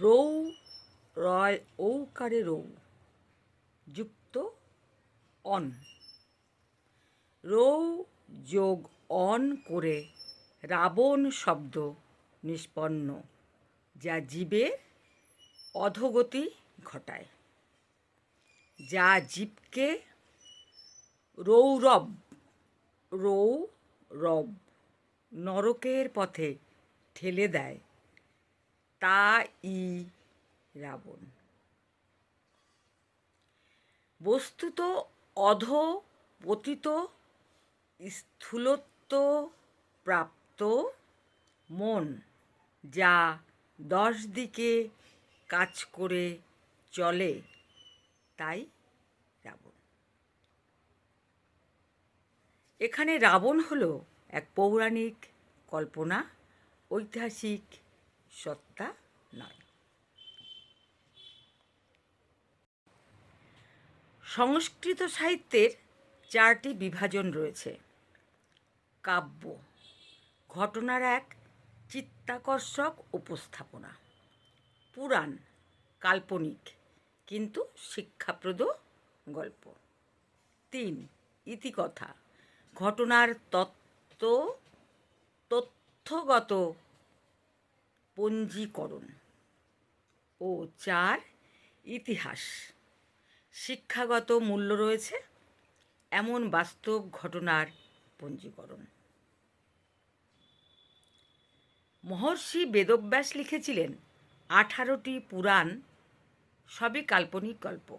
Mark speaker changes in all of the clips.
Speaker 1: রৌ, রয়, ঔকারে রৌ, যুক্ত অন। রৌ যোগ অন করে রাবণ শব্দ নিষ্পন্ন, যা জীবের অধোগতি ঘটায়। যা জীবকে রৌরব রৌ রব নরকের পথে ঠেলে দেয়। তা ই রাবণ। বস্তুত অধ পতিত স্থূলত্ব প্রাপ্ত মন যা দশ দিকে কাজ করে চলে, তাই রাবণ। এখানে রাবণ হলো এক পৌরাণিক কল্পনা, ঐতিহাসিক সত্তা নয়। সংস্কৃত সাহিত্যের চারটি বিভাজন রয়েছে। কাব্য, ঘটনার এক চিত্তাকর্ষক উপস্থাপনা, পুরাণ, কাল্পনিক কিন্তু শিক্ষাপ্রদ গল্প। তিন, ইতিকথা, ঘটনার তত্ত্ব, তথ্যগত পঞ্জীকরণ। ও চার, ইতিহাস। শিক্ষাগত মূল্য রয়েছে, এমন বাস্তব ঘটনার পঞ্জীকরণ। মহর্ষি বেদব্যাস লিখেছিলেন, আঠারোটি পুরাণ সবই কাল্পনিক গল্প।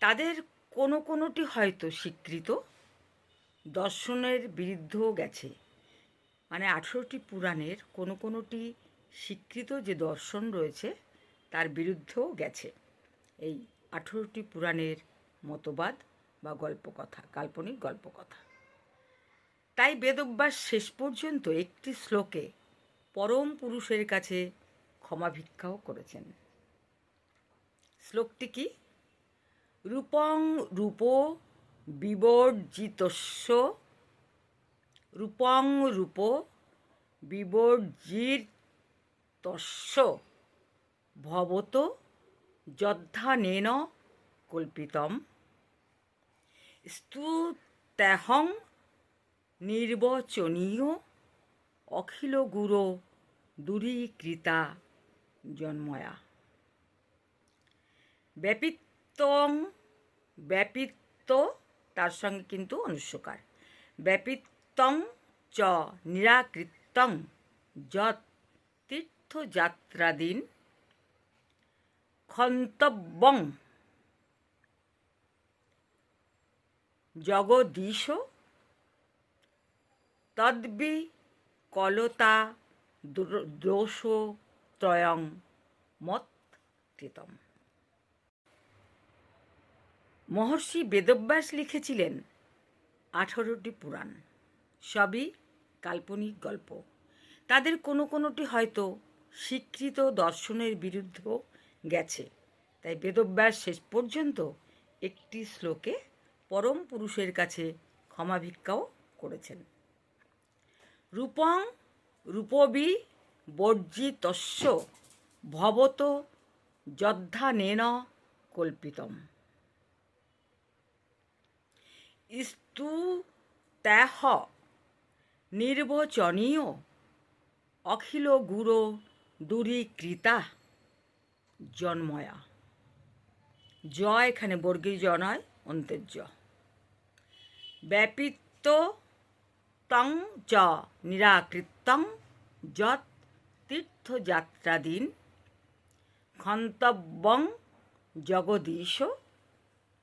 Speaker 1: তাদের কোনো কোনোটি হয়তো স্বীকৃত, দর্শনের বিরুদ্ধেও গেছে। মানে আঠেরোটি পুরাণের কোনো কোনোটি স্বীকৃত যে দর্শন রয়েছে, তার বিরুদ্ধেও গেছে এই আঠেরোটি পুরাণের মতবাদ বা গল্পকথা, কাল্পনিক গল্পকথা। তাই বেদব্যাস শেষ পর্যন্ত একটি শ্লোকে পরম পুরুষের কাছে ক্ষমা ভিক্ষাও করেছেন। শ্লোকটি কি? রূপং রূপ বিবর্জিতস্য রূপং রূপ বিবর্জিতস্য ভবত যদ্ধানেন কল্পিতম। স্তুতেহং নির্বচনীয় অখিল গুরু দূরীকৃতা জন্ময়া। ব্যাপিত্বং ব্যাপিত্ব তার সঙ্গে কিন্তু অনুস্বকার ব্যাপিত্বং চ নিরাকৃতং যৎ তীর্থযাত্রাদিন ক্ষন্তব্যং জগদীশ তদ্বি কলতা দোষ ত্রয়ং মত কৃতম। মহর্ষি বেদব্যাস লিখেছিলেন আঠারোটি পুরাণ। সবই কাল্পনিক গল্প। তাদের কোনো কোনোটি হয়তো স্বীকৃত দর্শনের বিরুদ্ধেও গেছে। তাই বেদব্যাস শেষ পর্যন্ত একটি শ্লোকে পরম পুরুষের কাছে ক্ষমা ভিক্ষাও করেছেন। রূপং রূপবি বর্জিতস্য ভবত যদ্ধানেন কল্পিতম। স্তু ত্যাহ নির্বচনীয়। অখিল গুরু দূরীকৃতা। জন্ময়া। জ এখানে বর্গীর জ নয়, অন্তের জ। ব্যাপিত্ব তং চ নিরাকৃতং যৎ তীর্থযাত্রাদিন ক্ষন্তব্যং জগদীশ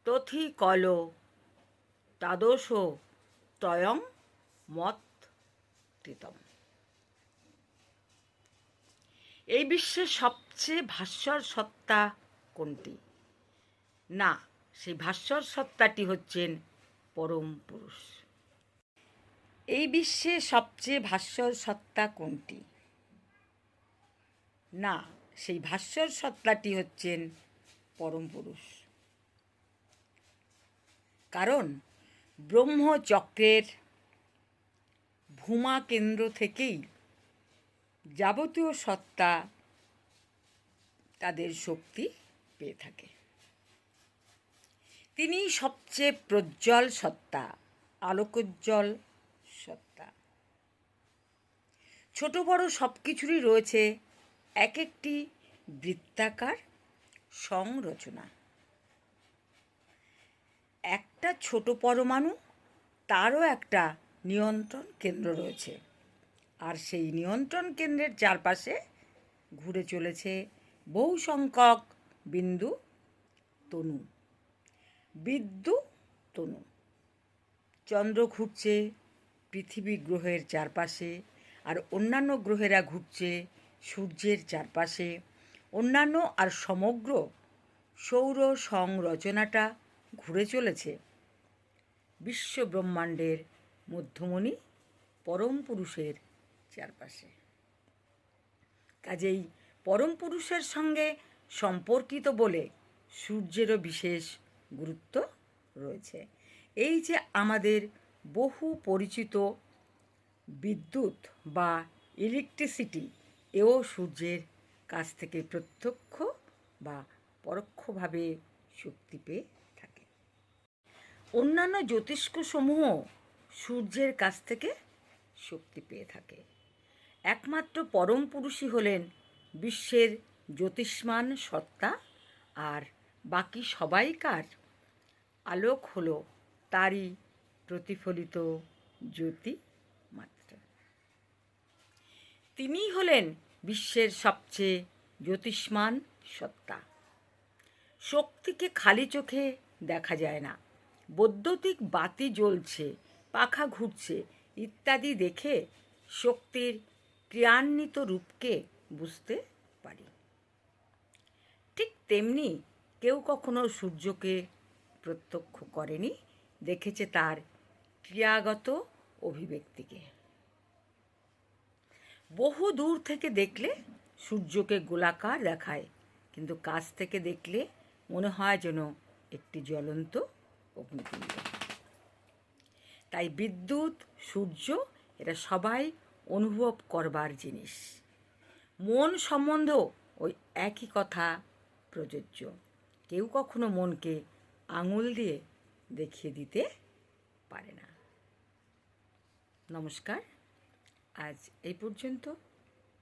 Speaker 1: তথি কল তাদোষ তয়ং মত কৃতম এই বিশ্বের সবচেয়ে ভাস্বর সত্তা কোনটি? না, সেই ভাস্বর সত্তাটি হচ্ছেন পরম পুরুষ। এই বিশ্বে সবচেয়ে ভাস্বর সত্তা কোনটি? না, সেই ভাস্বর সত্তাটি হচ্ছেন পরম পুরুষ। কারণ ব্রহ্মচক্রের ভূমা কেন্দ্র থেকেই যাবতীয় সত্তা তাদের শক্তি পেয়ে থাকে। তিনি সবচেয়ে প্রজ্জ্বল সত্তা, আলোকোজ্জ্বল সত্তা। ছোট বড় সব কিছুরই রয়েছে এক একটি বৃত্তাকার সংরচনা। একটা ছোট পরমাণু, তারও একটা নিয়ন্ত্রণ কেন্দ্র রয়েছে। আর সেই নিয়ন্ত্রণ কেন্দ্রের চারপাশে ঘুরে চলেছে বহু সংখ্যক বিন্দু তনু। বিদ্যু তনু। চন্দ্র ঘুরছে পৃথিবী গ্রহের চারপাশে আর অন্যান্য গ্রহেরা ঘুরছে সূর্যের চারপাশে। অন্যান্য আর সমগ্র সৌর সংরচনাটা ঘুরে চলেছে। বিশ্ব ব্রহ্মাণ্ডের মধ্যমণি পরম পুরুষের চারপাশে। কাজেই পরম পুরুষের সঙ্গে সম্পর্কিত বলে সূর্যেরও বিশেষ গুরুত্ব রয়েছে। এই যে আমাদের বহু পরিচিত বিদ্যুৎ বা ইলেকট্রিসিটি, এও সূর্যের কাছ থেকে প্রত্যক্ষ বা পরোক্ষভাবে শক্তি পেয়ে থাকে। অন্যান্য জ্যোতিষ্কসমূহ সূর্যের কাছ থেকে শক্তি পেয়ে থাকে। একমাত্র পরম পুরুষই হলেন বিশ্বের জ্যোতিষ্মান সত্তা, আর বাকি সবাইকার আলোক হলো তারই প্রতিফলিত জ্যোতি মাত্র। তিনিই হলেন বিশ্বের সবচেয়ে জ্যোতিষ্মান সত্তা। শক্তিকে খালি চোখে দেখা যায় না। বৈদ্যুতিক বাতি জ্বলছে পাখা ঘুরছে ইত্যাদি দেখে শক্তির ক্রিয়ান্বিত রূপকে বুঝতে পারি। ঠিক তেমনি কেউ কখনো সূর্যকে প্রত্যক্ষ করেনি, দেখেছে তার ক্রিয়াগত অভিব্যক্তিকে। বহু দূর থেকে দেখলে সূর্যকে গোলাকার দেখায়, কিন্তু কাছ থেকে দেখলে মনে হয় যেন একটি জ্বলন্ত অগ্নিকুণ্ড। তাই বিদ্যুৎ, সূর্য, এরা সবাই অনুভব করবার জিনিস। মন সম্বন্ধ ওই একই কথা প্রযোজ্য। কেউ কখনো মনকে আঙুল দিয়ে দেখিয়ে দিতে পারে না। নমস্কার। আজ এই পর্যন্ত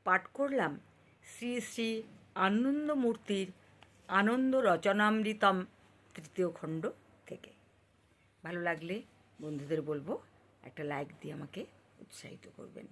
Speaker 1: পাঠ করলাম শ্রী শ্রী আনন্দমূর্তির আনন্দ রচনামৃতম তৃতীয় খণ্ড থেকে। ভালো লাগলে বন্ধুদের বলব একটা লাইক দিয়ে আমাকে উৎসাহিত করবেন।